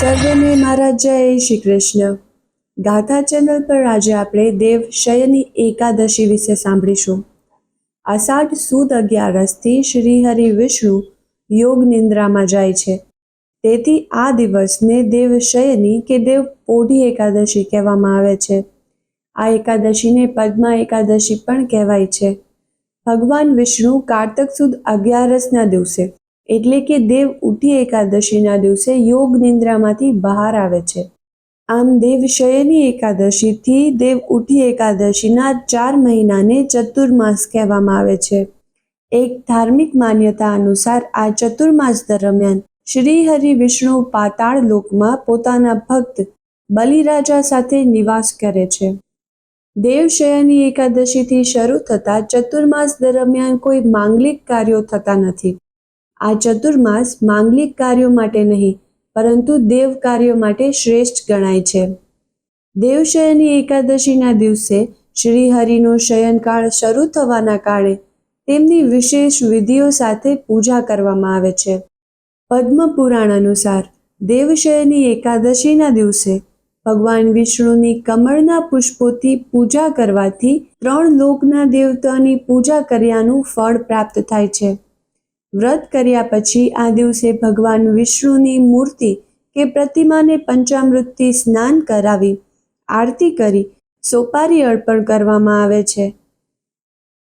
સર્વને મારા જય શ્રી કૃષ્ણ. ગાથા ચેનલ પર આજે આપણે દેવ શયની એકાદશી વિશે સાંભળીશું. અષાઢ સુદ અગિયારસથી શ્રી હરિ વિષ્ણુ યોગ નિંદ્રામાં જાય છે. તેથી આ દિવસને દેવ શયની કે દેવ પોઢી એકાદશી કહેવામાં આવે છે. આ એકાદશીને પદ્મા એકાદશી પણ કહેવાય છે. ભગવાન વિષ્ણુ કારતક સુદ અગિયારસના દિવસે એટલે કે દેવ ઉઠી એકાદશીના દિવસે યોગ નિંદ્રામાંથી બહાર આવે છે. આમ દેવ શયની એકાદશીથી દેવ ઉઠી એકાદશીના ચાર મહિનાને ચતુર્માસ કહેવામાં આવે છે. એક ધાર્મિક માન્યતા અનુસાર આ ચતુર્માસ દરમિયાન શ્રી હરિ વિષ્ણુ પાતાળ લોકમાં પોતાના ભક્ત બલિરાજા સાથે નિવાસ કરે છે. દેવશયની એકાદશીથી શરૂ થતા ચતુર્માસ દરમિયાન કોઈ માંગલિક કાર્યો થતા નથી. આ ચતુર્માસ માંગલિક કાર્યો માટે નહીં, પરંતુ દેવ કાર્યો માટે શ્રેષ્ઠ ગણાય છે. દેવશયની એકાદશીના દિવસે શ્રી હરિનો શયનકાળ શરૂ થવાના કારણે તેમની વિશેષ વિધિઓ સાથે પૂજા કરવામાં આવે છે. પદ્મ પુરાણ અનુસાર દેવશયની એકાદશીના દિવસે ભગવાન વિષ્ણુની કમળના પુષ્પોથી પૂજા કરવાથી ત્રણ લોકના દેવતાની પૂજા કર્યાનું ફળ પ્રાપ્ત થાય છે. વ્રત કર્યા પછી આ દિવસે ભગવાન વિષ્ણુની મૂર્તિ કે પ્રતિમાને પંચામૃતથી સ્નાન કરાવી આરતી કરી સોપારી અર્પણ કરવામાં આવે છે.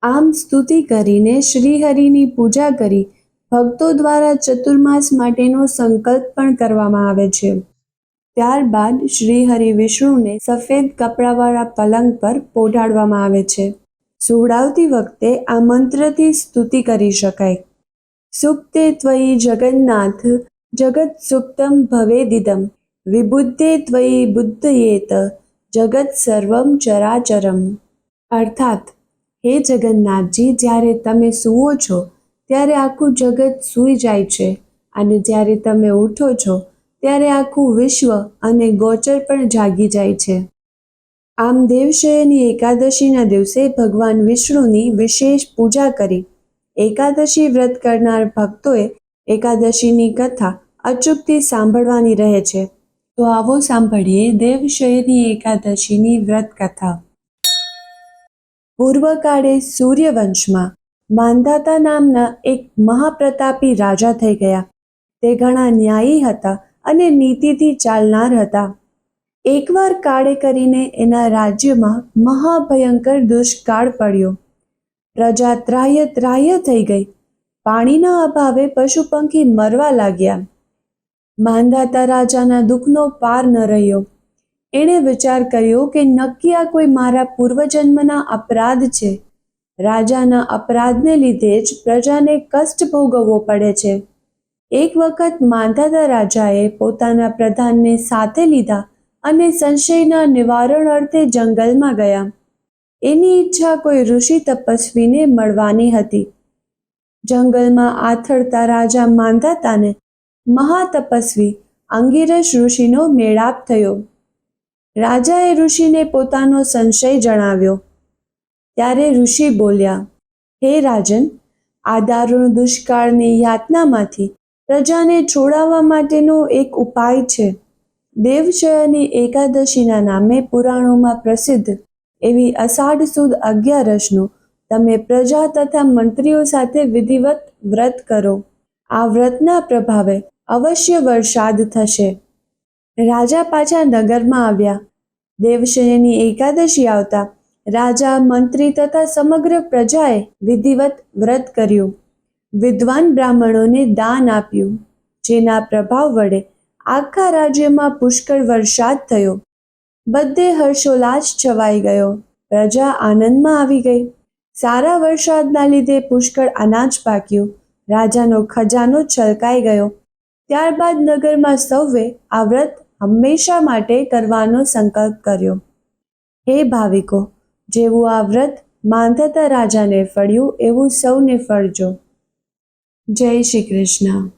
આમ સ્તુતિ કરીને શ્રીહરિની પૂજા કરી ભક્તો દ્વારા ચતુર્માસ માટેનો સંકલ્પ પણ કરવામાં આવે છે. ત્યારબાદ શ્રીહરિ વિષ્ણુને સફેદ કપડાવાળા પલંગ પર પોઢાડવામાં આવે છે. સુવડાવતી વખતે આ મંત્રથી સ્તુતિ કરી શકાય. સુપ્તે ત્વયી જગન્નાથ જગત સુપ્તમ ભવેદિદમ વિબુદ્ધે ત્વયી બુદ્ધયેત જગત સર્વમ ચરાચરમ અર્થાત હે જગન્નાથજી જ્યારે તમે સૂવો છો, ત્યારે આખું જગત સૂઈ જાય છે અને જ્યારે તમે ઉઠો છો, ત્યારે આખું વિશ્વ અને ગોચર પણ જાગી જાય છે. આમ દેવશયની એકાદશીના દિવસે ભગવાન વિષ્ણુની વિશેષ પૂજા કરી એકાદશી વ્રત કરનાર ભક્તોએ એકાદશીની કથા અચૂકથી સાંભળવાની રહે છે. તો આવો સાંભળીએ દેવશયની એકાદશીની વ્રત કથા. પૂર્વકાળે સૂર્યવંશમાં માંધાતા નામના એક મહાપ્રતાપી રાજા થઈ ગયા. તે ઘણા ન્યાયી હતા અને નીતિથી ચાલનાર હતા. એકવાર કાળે કરીને એના રાજ્યમાં મહાભયંકર દુષ્કાળ પડ્યો. પ્રજા ત્રાહ્ય ત્રાહ્ય થઈ ગઈ. પાણીના અભાવે પશુ પંખી મરવા લાગ્યા. માંધાતા રાજાના દુઃખનો પાર ન રહ્યો. એણે વિચાર કર્યો કે નક્કી આ કોઈ મારા પૂર્વજન્મના અપરાધ છે. રાજાના અપરાધને લીધે જ પ્રજાને કષ્ટ ભોગવવો પડે છે. એક વખત માંધાતા રાજાએ પોતાના પ્રધાનને સાથે લીધા અને સંશયના નિવારણ અર્થે જંગલમાં ગયા. એની ઈચ્છા કોઈ ઋષિ તપસ્વીને મળવાની હતી. જંગલમાં આથડતા રાજા માંધાતાને મહાતપસ્વી અંગિરસ ઋષિનો મેળાપ થયો. રાજાએ ઋષિને પોતાનો સંશય જણાવ્યો. ત્યારે ઋષિ બોલ્યા, હે રાજન, આ દુષ્કાળની યાતનામાંથી પ્રજાને છોડાવવા માટેનો એક ઉપાય છે. દેવશયની એકાદશીના નામે પુરાણોમાં પ્રસિદ્ધ એવી અષાઢ સુદ અગિયારસનું તમે પ્રજા તથા મંત્રીઓ સાથે વિધિવત વ્રત કરો. આ વ્રતના પ્રભાવે અવશ્ય વરસાદ થશે. રાજા પાછા નગરમાં આવ્યા. દેવશયની એકાદશી આવતા રાજા, મંત્રી તથા સમગ્ર પ્રજાએ વિધિવત વ્રત કર્યું. વિદ્વાન બ્રાહ્મણોને દાન આપ્યું. જેના પ્રભાવ વડે આખા રાજ્યમાં પુષ્કળ વરસાદ થયો. બધે હર્ષોલ્લાસ છવાઈ ગયો. પ્રજા આનંદમાં આવી ગઈ. સારા વરસાદના લીધે પુષ્કળ અનાજ પાક્યું. રાજાનો ખજાનો છલકાઈ ગયો. ત્યારબાદ નગરમાં સૌએ આ વ્રત હંમેશા માટે કરવાનો સંકલ્પ કર્યો. હે ભાવિકો, જેવું આ વ્રત માંધતા રાજાને ફળ્યું, એવું સૌને ફળજો. જય શ્રી કૃષ્ણ.